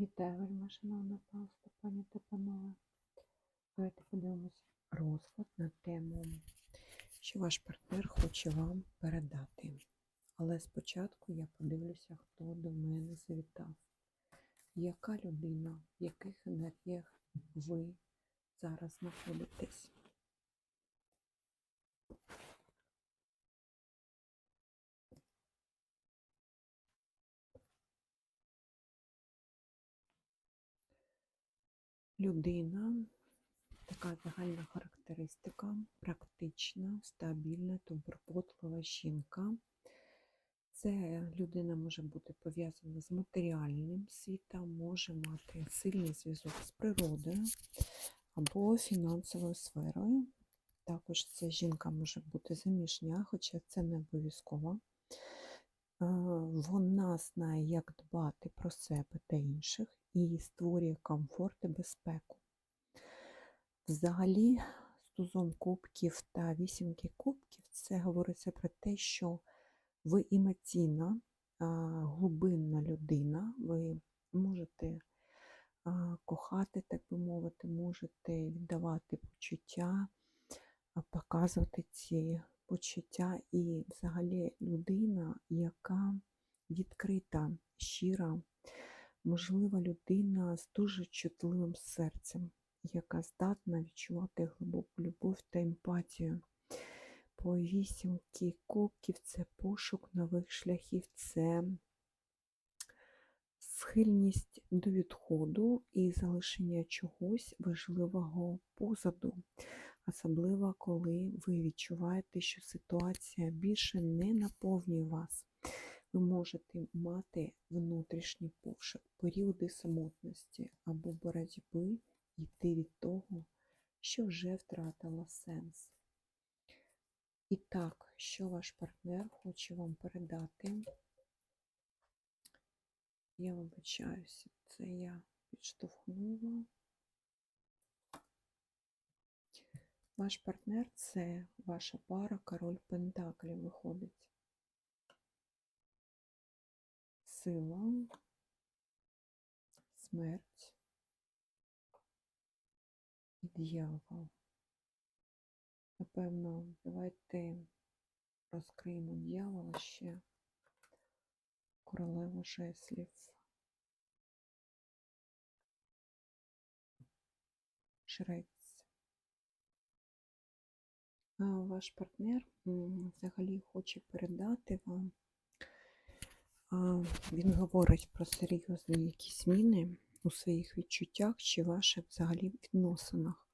Вітаю, вельми шановна паста, пані та панове. Давайте подивимось розклад на тему, що ваш партнер хоче вам передати. Але спочатку я подивлюся, хто до мене завітав. Яка людина, в яких енергіях ви зараз знаходитесь? Людина, така загальна характеристика, практична, стабільна, добропотлива жінка. Це людина може бути пов'язана з матеріальним світом, може мати сильний зв'язок з природою або фінансовою сферою. Також ця жінка може бути заміжня, хоча це не обов'язково. Е, Вона знає, як дбати про себе та інших і створює комфорт і безпеку. Взагалі, з кубків та вісімки кубків це говориться про те, що ви емоційна, глибинна людина, ви можете кохати, так би мовити, можете віддавати почуття, показувати ці почуття і взагалі людина, яка відкрита, щира, можлива людина з дуже чутливим серцем, яка здатна відчувати глибоку любов та емпатію. По вісімки кубків це пошук нових шляхів, це схильність до відходу і залишення чогось важливого позаду, особливо коли ви відчуваєте, що ситуація більше не наповнює вас. Ви можете мати внутрішній пошук, періоди самотності або боротьби йти від того, що вже втратило сенс. І так, що ваш партнер хоче вам передати? Я вибачаюся, це я підштовхнула. Ваш партнер це ваша пара, король Пентаклів виходить. Сила, смерть і дьявол. Напевно, давайте розкриємо дьявола ще королеву жеслів. Жрець. А Ваш партнер взагалі хоче передати вам. А, Він говорить про серйозні якісь зміни у своїх відчуттях чи ваших взагалі відносинах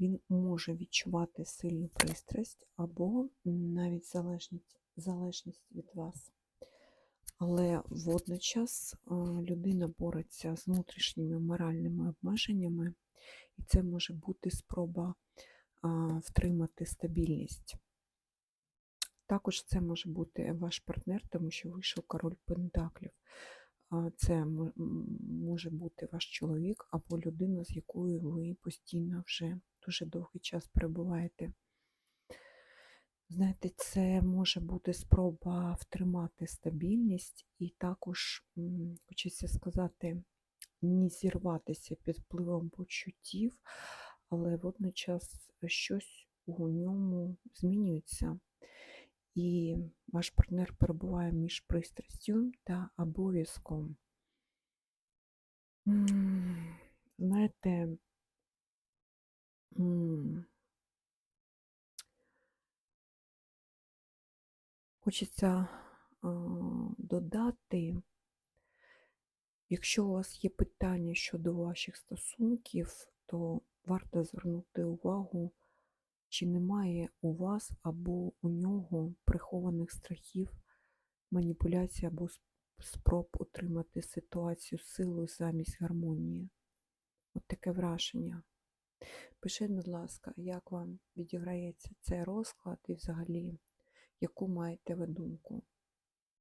він може відчувати сильну пристрасть або навіть залежність, залежність від вас. Але водночас людина бореться з внутрішніми моральними обмеженнями, і це може бути спроба втримати стабільність. Також це може бути ваш партнер, тому що вийшов король Пентаклів. Це може бути ваш чоловік або людина, з якою ви постійно вже дуже довгий час перебуваєте. Знаєте, це може бути спроба втримати стабільність і також, хочеться сказати, не зірватися під впливом почуттів, але водночас щось у ньому змінюється. І ваш партнер перебуває між пристрастю та обов'язком. Знаєте, хочеться додати, якщо у вас є питання щодо ваших стосунків, то варто звернути увагу, чи немає у вас або у нього прихованих страхів, маніпуляцій або спроб отримати ситуацію силою замість гармонії. От таке враження. Пишіть, будь ласка, як вам відіграється цей розклад і взагалі, яку маєте ви думку?